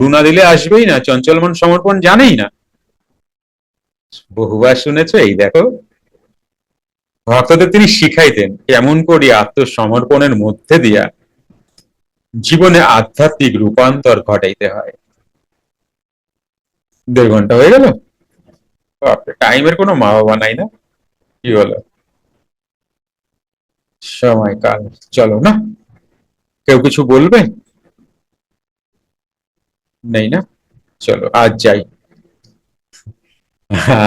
রুনা দিলে আসবেই না চঞ্চলমন সমর্পণ জানেই না। বহুবার শুনেছ, এই দেখো। ভক্তদের তিনি শিখাইতেন, কেমন করি আত্মসমর্পণের মধ্যে দিয়া জীবনে আধ্যাত্মিক রূপান্তর ঘটাইতে হয়। দেড় ঘণ্টা হয়ে গেল? টাইমের কোনো মা বাবা নাই না? কি বলো? সময়কাল, চলো না। কেউ কিছু বলবে? নেই না? চলো, আজ যাই।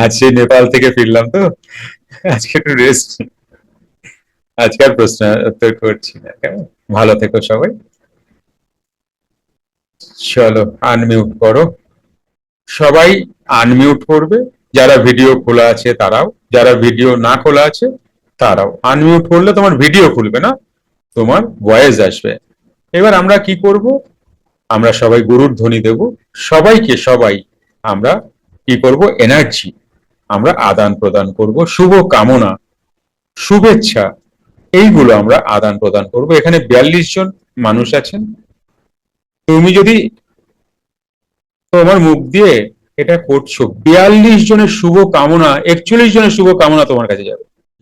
আজ সেই নেপাল থেকে ফিরলাম তো। আজকে একটু রেস্ট আজকে আর প্রশ্ন উত্তর করছি না, কেমন? ভালো থেকো সবাই। চলো আনমিউট করো। সবাই আনমিউট করবে। যারা ভিডিও খোলা আছে তারাও। যারা ভিডিও না খোলা আছে তারাও। আনমিউট করলে তোমার ভিডিও খুলবে না, তোমার ভয়েস আসবে। এবার আমরা কি করব? আমরা সবাই গুরুর ধ্বনি দেব। সবাইকে সবাই আমরা কি করব? এনার্জি আমরা আদান প্রদান করব। শুভ কামনা, শুভেচ্ছা, এইগুলো আমরা আদান প্রদান করব। এখানে বিয়াল্লিশ জন মানুষ আছেন। তুমি যদি তোমার মুখ দিয়ে এটা করছ, বিয়াল্লিশ জনের শুভ কামনা, একচল্লিশ জনের শুভ কামনা তোমার কাছে যাবে।